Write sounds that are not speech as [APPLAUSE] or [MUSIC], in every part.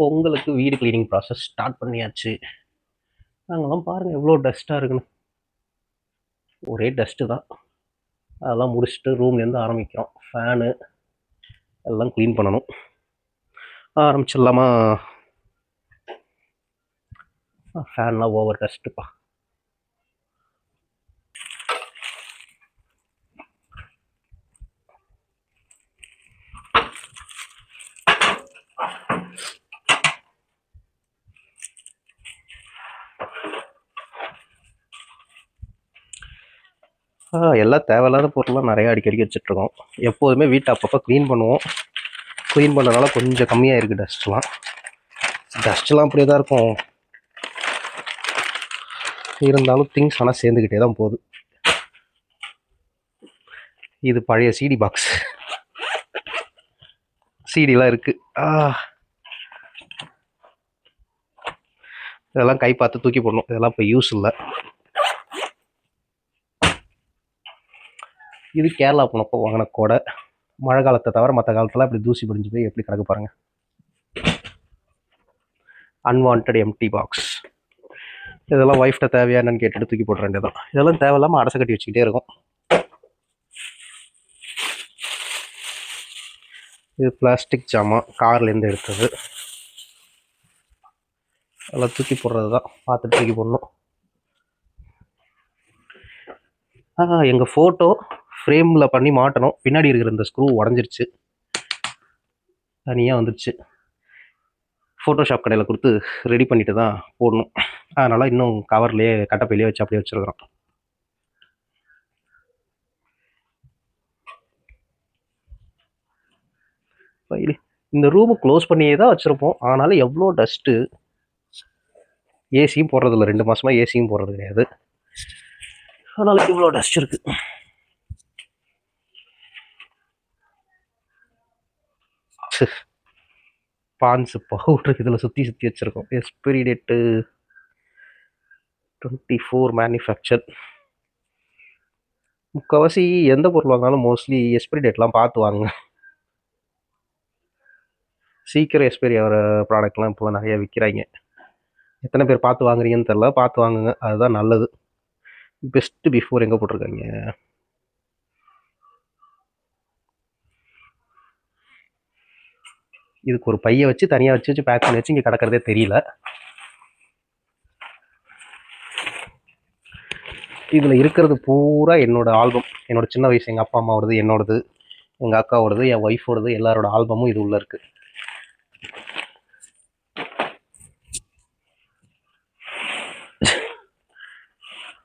பொங்கலுக்கு வீடு cleaning process start பண்ணியாச்சு. நாங்கள்லாம் பாருங்கள் எவ்வளோ டஸ்ட்டாக இருக்குன்னு. ஒரே டஸ்ட்டு தான். அதெல்லாம் முடிச்சுட்டு ரூம்லேருந்து ஆரம்பிக்கிறோம். ஃபேனு எல்லாம் க்ளீன் பண்ணணும். ஆரம்பிச்சிடலாமா? ஃபேன்லாம் ஓவர் டஸ்ட்டுப்பா எல்லாம் தேவையில்லாத பொருள்லாம் நிறையா அடிக்கடி வச்சுட்ருக்கோம். எப்போதுமே வீட்டை அப்பப்போ க்ளீன் பண்ணுவோம். க்ளீன் பண்ணனால கொஞ்சம் கம்மியாக இருக்குது டஸ்ட்லாம் டஸ்ட்லாம் அப்படியே தான் இருக்கும். இருந்தாலும் திங்ஸ் ஆனால் சேர்ந்துக்கிட்டே தான் போகுது. இது பழைய சிடி பாக்ஸ் சிடிலாம் இருக்குது ஆ. இதெல்லாம் கை பார்த்து தூக்கி போடணும். இதெல்லாம் இப்போ யூஸ் இல்லை. இது கேரளா போனப்போ வாங்கின கொடை. மழை காலத்தை தவிர மற்ற காலத்தில் அப்படி தூசி பிடிஞ்சு போய் எப்படி கிடக்கு பாருங்கள் அன்வான்ட் எம்டி பாக்ஸ் இதெல்லாம் ஒய்ஃப்ட்ட தேவையா என்னன்னு தூக்கி போட வேண்டியதான் இதெல்லாம் தேவையில்லாமல் அடசை கட்டி வச்சுக்கிட்டே இருக்கும். இது பிளாஸ்டிக் ஜாமான் கார்லேருந்து எடுத்தது. அதெல்லாம் தூக்கி போடுறது தான் பார்த்துட்டு தூக்கி போடணும். எங்கள் ஃபோட்டோ ஃப்ரேமில் பண்ணி மாட்டணும். பின்னாடி இருக்கிற இந்த ஸ்க்ரூ உடஞ்சிருச்சு. தனியாக வந்துருச்சு. ஃபோட்டோஷாப் கடையில் கொடுத்து ரெடி பண்ணிட்டு தான் போடணும். அதனால் இன்னும் கவர்லேயே கட்டப்பையிலேயே வச்சு அப்படியே வச்சுருக்குறோம். இந்த ரூமு க்ளோஸ் பண்ணியே தான் வச்சுருப்போம். ஆனாலும் எவ்வளோ டஸ்ட்டு ஏசியும் போடுறதில்ல. ரெண்டு மாதமாக ஏசியும் போடுறது கிடையாது. அதனால் இவ்வளோ டஸ்ட் இருக்குது இருக்கு பான்ஸ் பவுடர் இதில் சுற்றி சுற்றி வச்சுருக்கோம். Expiry date twenty four manufacture முக்கால்வாசி எந்த பொருள் வாங்கினாலும் மோஸ்ட்லி எக்ஸ்பிரி டேட்லாம் பார்த்து வாங்குங்க. சீக்கிரம் எக்ஸ்பைரி ஆகிற ப்ராடக்ட்லாம் இப்போலாம் நிறைய விற்கிறாங்க. எத்தனை பேர் பார்த்து வாங்குறீங்கன்னு தெரில. பார்த்து வாங்குங்க. அதுதான் நல்லது. பெஸ்ட்டு பிஃபோர் எங்கே போட்டிருக்காங்க? இதுக்கு ஒரு பையை வச்சு தனியாக வச்சு வச்சு பேக் பண்ணி வச்சு இங்கே கிடக்கிறதே தெரியல. இதில் இருக்கிறது பூரா என்னோடய ஆல்பம் என்னோடய சின்ன வயசு எங்கள் அப்பா அம்மாவோடது என்னோடது எங்கள் அக்காவோடது என் ஒய்ஃபோடது எல்லாரோட ஆல்பமும் இது உள்ளே இருக்குது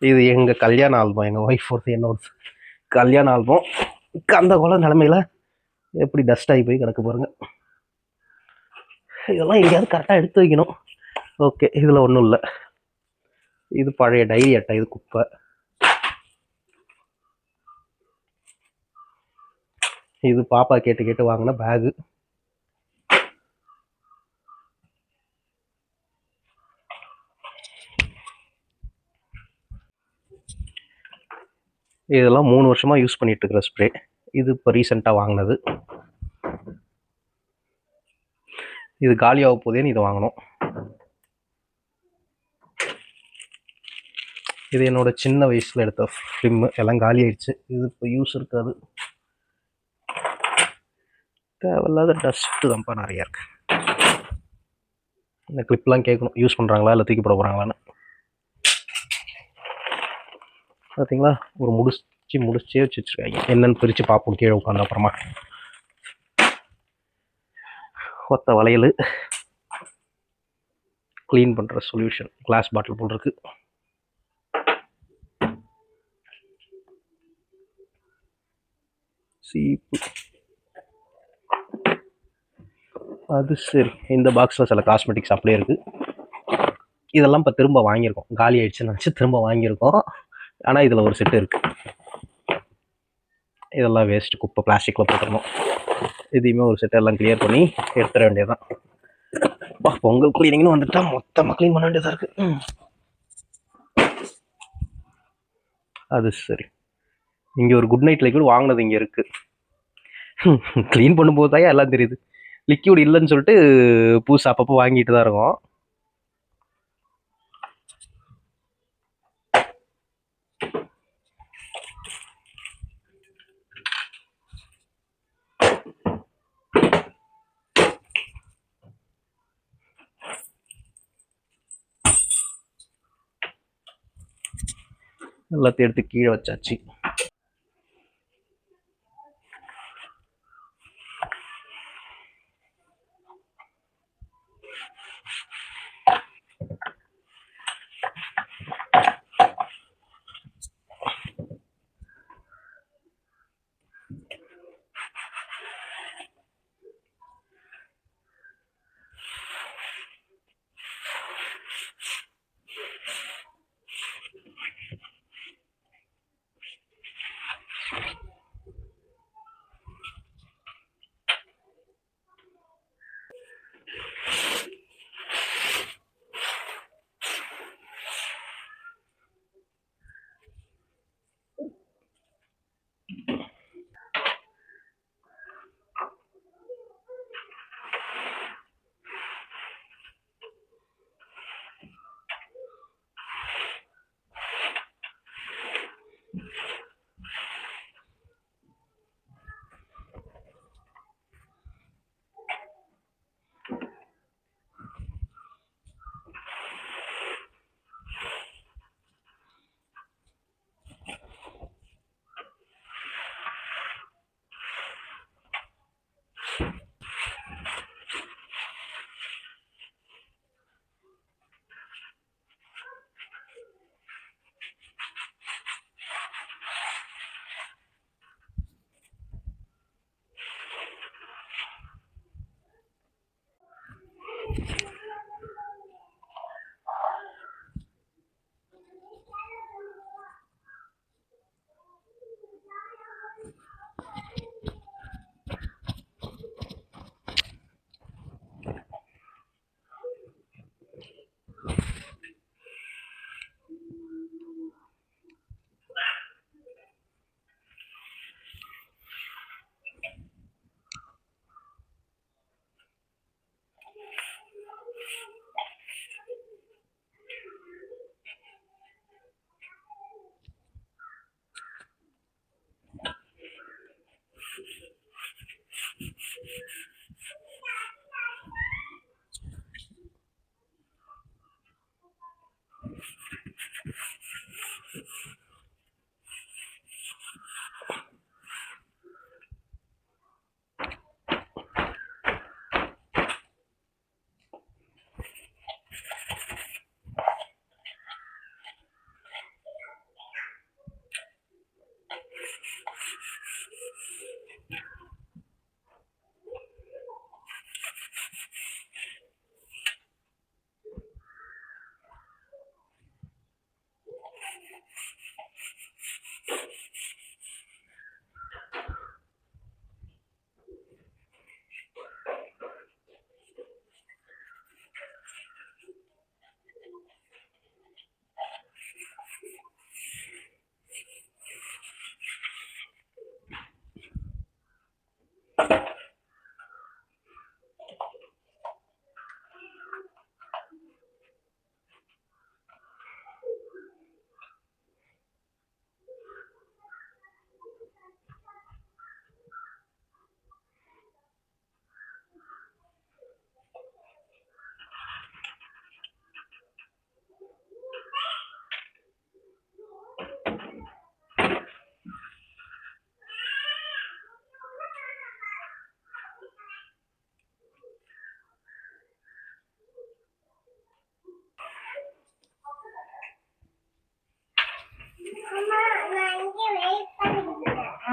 இது எங்கள் கல்யாண ஆல்பம் எங்கள் ஒய்ஃபோடது என்னோடது. கல்யாண ஆல்பம் அந்த கொலை நிலமையில எப்படி டஸ்ட் ஆகி போய் கிடக்கு பாருங்கள் இதெல்லாம் எங்கேயாவது கரெக்டாக எடுத்து வைக்கணும். ஓகே இதில் ஒன்றும் இல்லை. இது பழைய டைரி அட்டை இது குப்பை. இது பாப்பா கேட்டு கேட்டு வாங்கின பேகு இதெல்லாம் மூணு வருஷமாக யூஸ் பண்ணிகிட்டு இருக்கிற ஸ்ப்ரே இது இப்போ ரீசெண்டாக வாங்கினது. இது காலியாக போதேன்னு இதை வாங்கினோம் இது என்னோட சின்ன வயசில் எடுத்த ஃபிலிம்மு எல்லாம் காலி ஆயிடுச்சு இது இப்போ யூஸ் இருக்காது. தேவையில்லாத டஸ்ட்டு தான்ப்பா நிறையா இருக்கு. இந்த கிளிப்லாம் கேட்கணும். யூஸ் பண்ணுறாங்களா இல்லை தூக்கி போட போகிறாங்களான்னு பார்த்தீங்களா ஒரு முடிச்சு முடிச்சே வச்சு வச்சுருக்காங்க. என்னென்னு பிரித்து பார்ப்போம் கீழே உட்காந்து அப்புறமா. கொத்த வளையல். க்ளீன் பண்ணுற சொல்யூஷன் கிளாஸ் பாட்டில் போல் இருக்குது சீப்பு. அது சரி. இந்த பாக்ஸில் சில காஸ்மெட்டிக்ஸ் அப்படியே இருக்குது இதெல்லாம் இப்போ திரும்ப வாங்கியிருக்கோம். காலி ஆயிடுச்சுன்னு நினச்சி திரும்ப வாங்கியிருக்கோம். ஆனால் இதில் ஒரு செட்டு இருக்குது இதெல்லாம் வேஸ்ட்டு குப்பை பிளாஸ்டிக்கில் போட்டுருந்தோம் இதையுமே ஒரு செட்டை எல்லாம் கிளியர் பண்ணி எடுத்துட வேண்டியதுதான். பா பொங்கல் கிளீனிங்னு வந்துட்டா. மொத்தமாக க்ளீன் பண்ண வேண்டியதாக இருக்குது அது சரி. இங்கே ஒரு குட் நைட் லைட் கூட வாங்கினது இங்கே இருக்குது க்ளீன் [LAUGHS] பண்ணும்போது தான் எல்லாம் தெரியுது. லிக்யூட் இல்லைன்னு சொல்லிட்டு புதுசு அப்பப்போ வாங்கிட்டு தான் இருக்கோம். எல்லாத்தையும் எடுத்து கீழே வச்சாச்சு.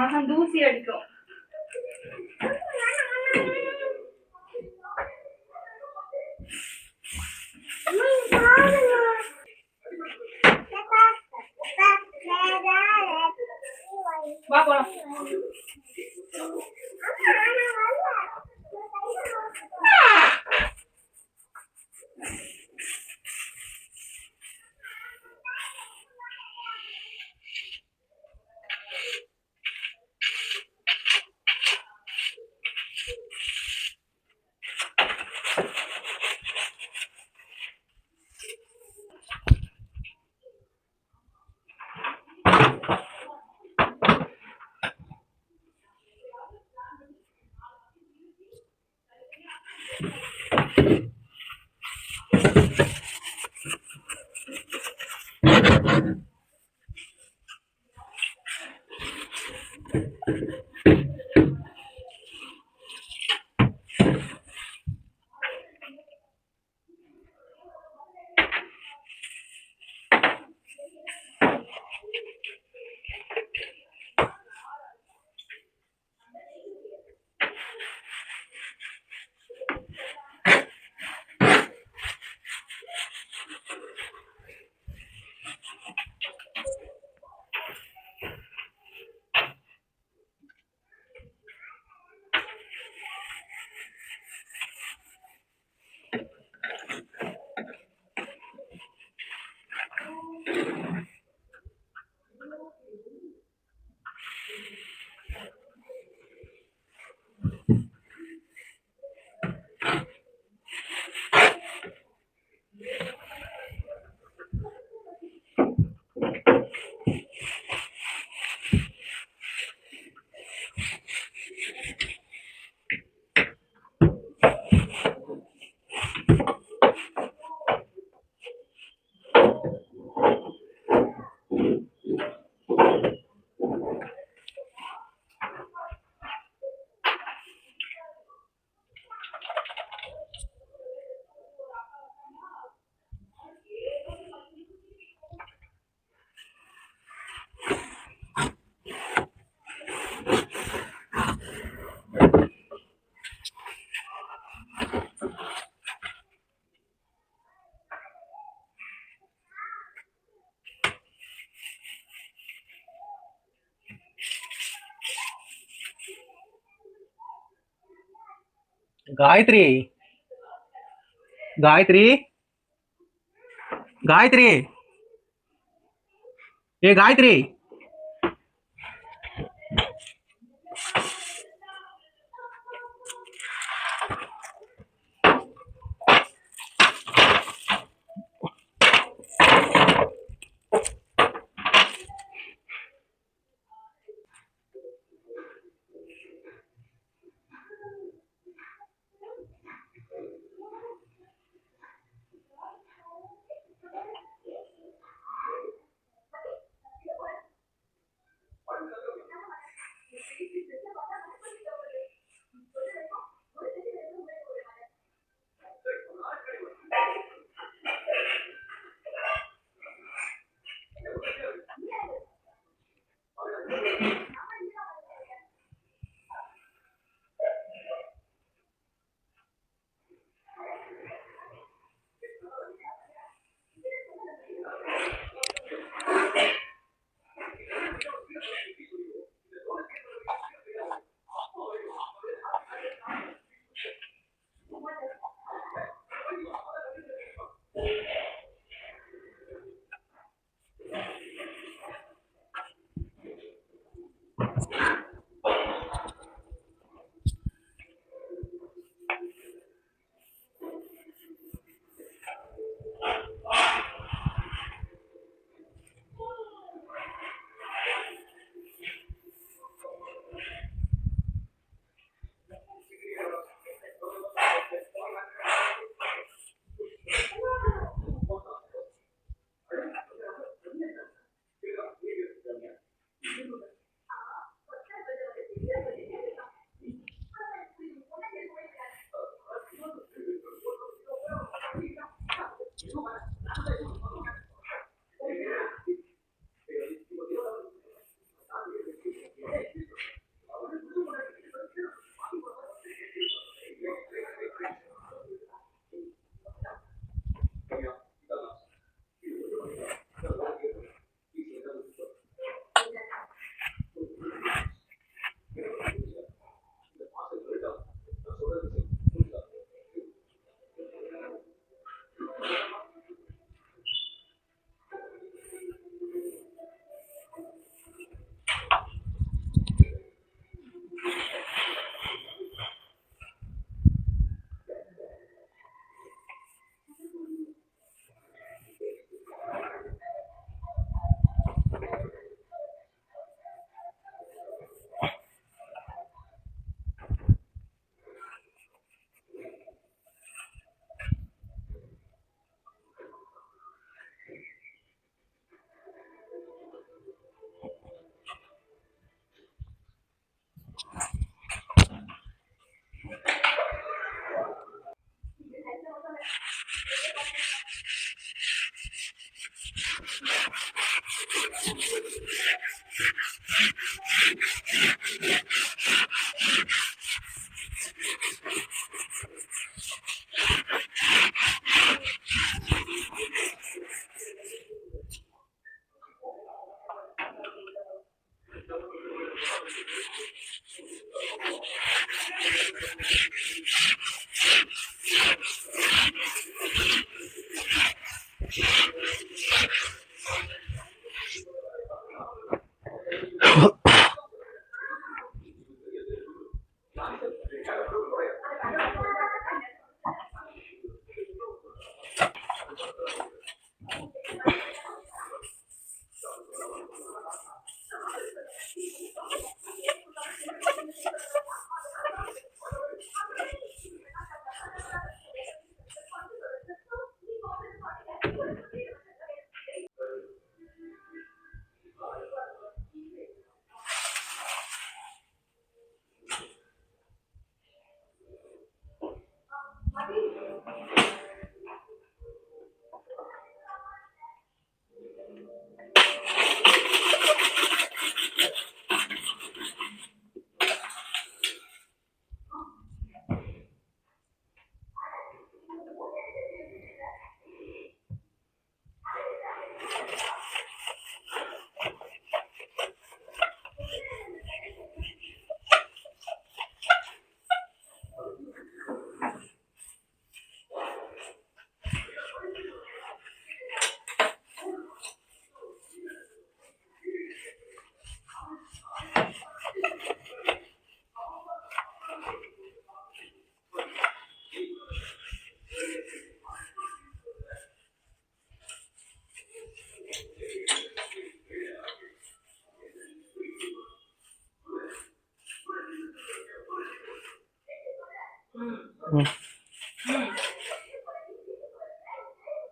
ஆஹா தூசி அடிக்கும். गायत्री। गायत्री। गायत्री। ए गायत्री।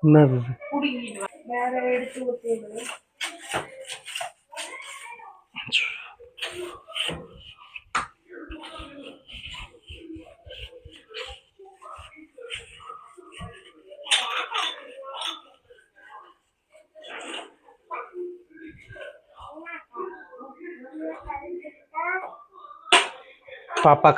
என்னது இது? குடிக்கிட்டு வா. வேற எடுத்து ஊத்திடு பாப்பா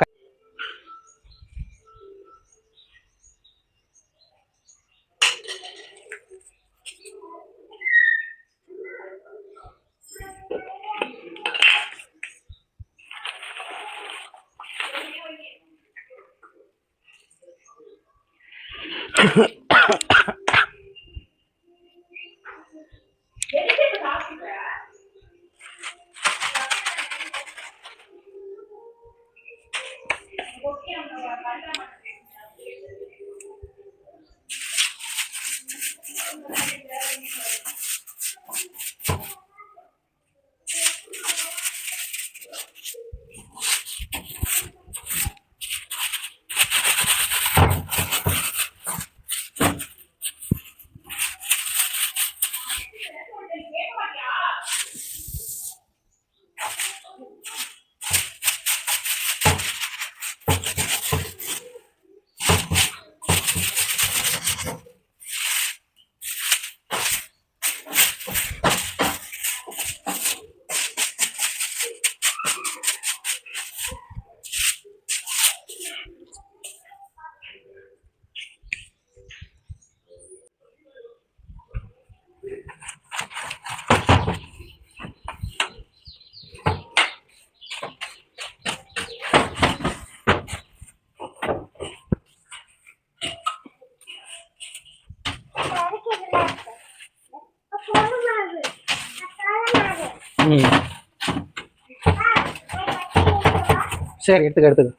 ശരി എടുത്തുക എടുത്തുക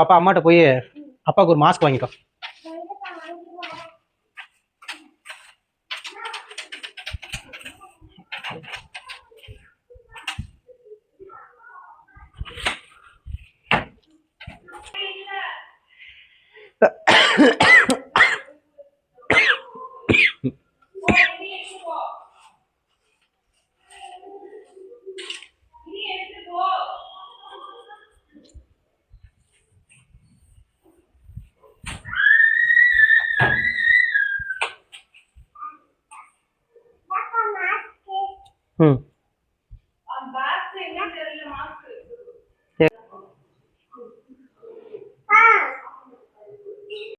பாப்பா அம்மாட்ட போய் அப்பாவுக்கு ஒரு மாஸ்க் வாங்கிக்கோ.